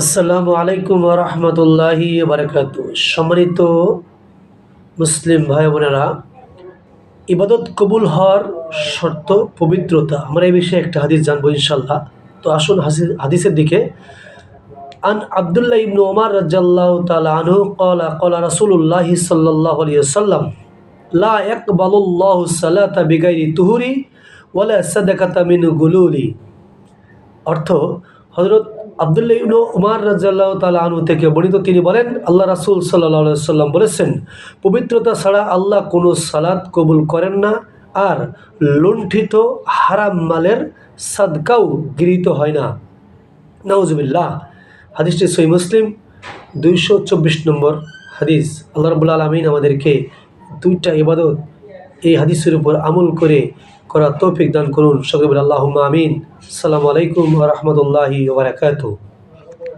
আসসালামু আলাইকুম রহমতুল্লাহি বারকাত সম্মানিত মুসলিম ভাই বোনেরা, ইবাদত কবুল হওয়ার শর্ত পবিত্রতা। আমরা এই বিষয়ে একটা হাদিস জানব ইনশাল্লাহ তো আসুন হাদিসের দিকে। আন আবদুল্লাহ ইবনু ওমর রাজ্জাল্লাহ তালা আনহু কলা কলা রাসুল্লাহ সাল্লাহ আলিয়াল্লাম লা একবালুল্লাহ সালাতা বিগাইরি তুহুরি ওয়ালা সাদাকাতা অর্থ হজরত আবদুল্লাহ ইবনু উমার রাজ্লাহ তালা আনু থেকে বর্ণিত তিনি বলেন, আল্লাহ রাসুল সাল্লাহ সাল্লাম বলেছেন, পবিত্রতা ছাড়া আল্লাহ কোনো সালাদ কবুল করেন না আর লুণ্ঠিত হারাম মালের সাদকাও গৃহীত হয় না। নাউজুবিল্লাহ। হাদিসটি সই মুসলিম, দুইশো চব্বিশ নম্বর হাদিস। আল্লাহ রবুল্লা আলমিন আমাদেরকে দুইটা ইবাদত এই হাদিসের উপর আমল করে করা তৌফিক দান করুন। সকলে আল্লাহ আমিন। সালামু আলাইকুম রহমতুল্লাহি ওবরাকাতু